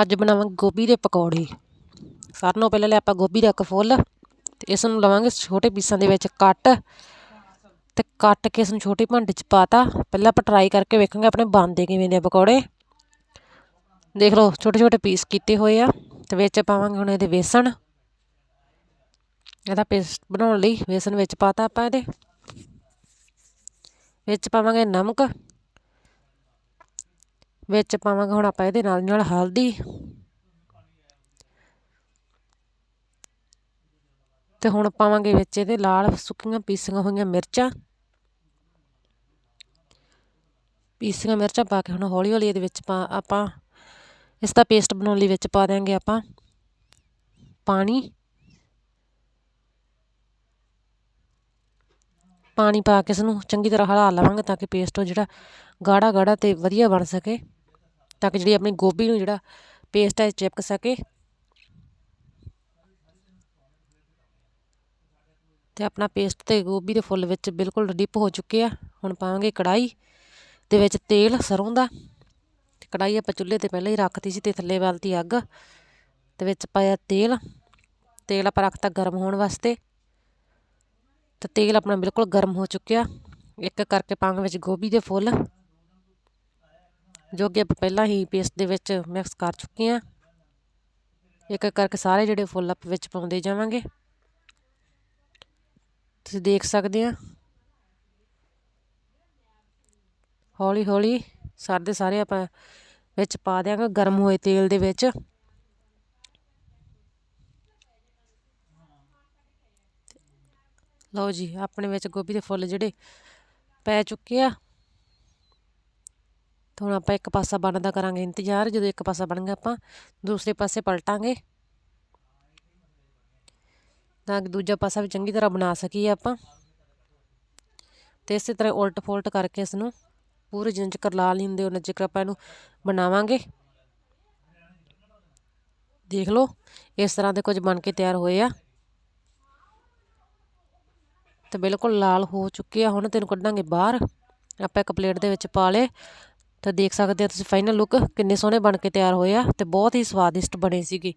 ਅੱਜ ਬਣਾਵਾਂਗੇ ਗੋਭੀ ਦੇ ਪਕੌੜੇ। ਸਾਰਿਆਂ ਨਾਲੋਂ ਪਹਿਲਾਂ ਲੈ ਆਪਾਂ ਗੋਭੀ ਦਾ ਇੱਕ ਫੁੱਲ ਤੇ ਇਸ ਨੂੰ ਲਵਾਂਗੇ ਛੋਟੇ ਪੀਸਾਂ ਦੇ ਵਿੱਚ ਕੱਟ ਤੇ ਕੱਟ ਕੇ ਇਸ ਨੂੰ ਛੋਟੇ ਭਾਂਡੇ 'ਚ ਪਾਤਾ। ਪਹਿਲਾਂ ਆਪਾਂ ਟਰਾਈ ਕਰਕੇ ਵੇਖਾਂਗੇ ਆਪਣੇ ਬਣਦੇ ਕਿਵੇਂ ਨੇ ਪਕੌੜੇ। ਦੇਖ ਲਓ, ਛੋਟੇ ਛੋਟੇ ਪੀਸ ਕੀਤੇ ਹੋਏ ਆ ਤੇ ਵਿੱਚ ਪਾਵਾਂਗੇ ਹੁਣ ਇਹਦੇ ਵੇਸਣ। ਇਹਦਾ ਪੇਸਟ ਬਣਾਉਣ ਲਈ ਵੇਸਣ ਵਿੱਚ ਪਾਤਾ ਆਪਾਂ ਇਹਦੇ। ਵਿੱਚ ਪਾਵਾਂਗੇ ਨਮਕ। ਵਿੱਚ ਪਾਵਾਂਗੇ ਹੁਣ ਆਪਾਂ ਇਹਦੇ ਨਾਲ ਨਾਲ ਹਲਦੀ। ਤੇ ਹੁਣ ਪਾਵਾਂਗੇ ਵਿੱਚ ਇਹਦੇ ਲਾਲ ਸੁੱਕੀਆਂ ਪੀਸੀਆਂ ਹੋਈਆਂ ਮਿਰਚਾਂ। ਪੀਸੀਆਂ ਮਿਰਚਾਂ ਪਾ ਕੇ ਹੁਣ ਹੌਲੀ ਹੌਲੀ ਇਹਦੇ ਵਿੱਚ ਪਾ ਆਪਾਂ ਇਸ ਦਾ ਪੇਸਟ ਬਣਾਉਣ ਲਈ ਵਿੱਚ ਪਾ ਦਿਆਂਗੇ ਆਪਾਂ ਪਾਣੀ। ਪਾਣੀ ਪਾ ਕੇ ਇਸ ਨੂੰ ਚੰਗੀ ਤਰ੍ਹਾਂ ਹਿਲਾ ਲਵਾਂਗੇ ਤਾਂ ਕਿ ਪੇਸਟ ਉਹ ਜਿਹੜਾ ਗਾੜਾ ਗਾੜਾ ਤੇ ਵਧੀਆ ਬਣ ਸਕੇ। ਤਾਂ ਕਿ ਜਿਹੜੀ ਆਪਣੀ ਗੋਭੀ ਨੂੰ ਜਿਹੜਾ ਪੇਸਟ ਹੈ ਚਿਪਕ ਸਕੇ। ਤੇ ਆਪਣਾ ਪੇਸਟ ਤੇ ਗੋਭੀ ਦੇ ਫੁੱਲ ਵਿੱਚ ਬਿਲਕੁਲ ਡਿਪ ਹੋ ਚੁੱਕੇ ਆ। ਹੁਣ ਪਾਵਾਂਗੇ ਕੜਾਈ ਦੇ ਵਿੱਚ ਤੇਲ ਸਰੋਂ ਦਾ। ਤੇ ਕੜਾਈ ਆਪਾਂ ਚੁੱਲ੍ਹੇ ਤੇ ਪਹਿਲਾਂ ਹੀ ਰੱਖਤੀ ਸੀ ਤੇ ਥੱਲੇ ਵਾਲਤੀ ਅੱਗ। ਤੇ ਵਿੱਚ ਪਾਇਆ ਤੇਲ। ਤੇਲ ਆਪਾਂ ਰੱਖਤਾ ਗਰਮ ਹੋਣ ਵਾਸਤੇ। ਤੇ ਤੇਲ ਆਪਣਾ ਬਿਲਕੁਲ ਗਰਮ ਹੋ ਚੁੱਕਿਆ। ਇੱਕ ਕਰਕੇ ਪਾਵਾਂਗੇ ਵਿੱਚ ਗੋਭੀ ਦੇ ਫੁੱਲ। ਜੋ ਕਿ ਆਪਾਂ ਪਹਿਲਾਂ ਹੀ ਪੇਸਟ ਦੇ ਵਿੱਚ ਮਿਕਸ ਕਰ ਚੁੱਕੇ ਹਾਂ। ਇੱਕ ਇੱਕ ਕਰਕੇ ਸਾਰੇ ਜਿਹੜੇ ਫੁੱਲ ਆਪਾਂ ਵਿੱਚ ਪਾਉਂਦੇ ਜਾਵਾਂਗੇ। ਤੁਸੀਂ ਦੇਖ ਸਕਦੇ ਆ ਹੌਲੀ ਹੌਲੀ ਸਾਰੇ ਸਾਰੇ ਆਪਾਂ ਵਿੱਚ ਪਾ ਦਿਆਂਗੇ ਗਰਮ ਹੋਏ ਤੇਲ ਦੇ ਵਿੱਚ। ਲਓ ਜੀ, ਆਪਣੇ ਵਿੱਚ ਗੋਭੀ ਦੇ ਫੁੱਲ ਜਿਹੜੇ ਪੈ ਚੁੱਕੇ ਆ। ਹੁਣ ਆਪਾਂ ਇੱਕ ਪਾਸਾ ਬਣਦਾ ਕਰਾਂਗੇ ਇੰਤਜ਼ਾਰ, ਜਦੋਂ ਇੱਕ ਪਾਸਾ ਬਣ ਗਿਆ ਆਪਾਂ, ਦੂਸਰੇ ਪਾਸੇ ਪਲਟਾਂਗੇ। ਤਾਂ ਕਿ ਦੂਜਾ ਪਾਸਾ ਵੀ ਚੰਗੀ ਤਰ੍ਹਾਂ ਬਣਾ ਸਕੀਏ ਆਪਾਂ। ਤੇ ਇਸੇ ਤਰ੍ਹਾਂ ਉਲਟ ਫੋਲਟ ਕਰਕੇ ਇਸ ਨੂੰ ਪੂਰੇ ਜਿੰਨ ਚਿਰ ਲਾਲ ਨਹੀਂ ਹੁੰਦੇ ਉਹਨਾਂ ਚਿਰ ਆਪਾਂ ਇਹਨੂੰ ਬਣਾਵਾਂਗੇ। ਦੇਖ ਲਓ, ਇਸ ਤਰ੍ਹਾਂ ਦੇ ਕੁਝ ਬਣ ਕੇ ਤਿਆਰ ਹੋਏ ਆ। ਤੇ ਬਿਲਕੁਲ ਲਾਲ ਹੋ ਚੁੱਕੇ ਆ, ਹੁਣ ਤੈਨੂੰ ਕੱਢਾਂਗੇ ਬਾਹਰ। ਆਪਾਂ ਇੱਕ ਪਲੇਟ ਦੇ ਵਿੱਚ ਪਾ ਲੇ ਤਾਂ ਦੇਖ ਸਕਦੇ ਆ ਤੁਸੀਂ ਫਾਈਨਲ ਲੁੱਕ ਕਿੰਨੇ ਸੋਹਣੇ ਬਣ ਕੇ ਤਿਆਰ ਹੋਏ ਆ ਤੇ ਬਹੁਤ ਹੀ ਸਵਾਦਿਸ਼ਟ ਬਣੇ ਸੀਗੇ।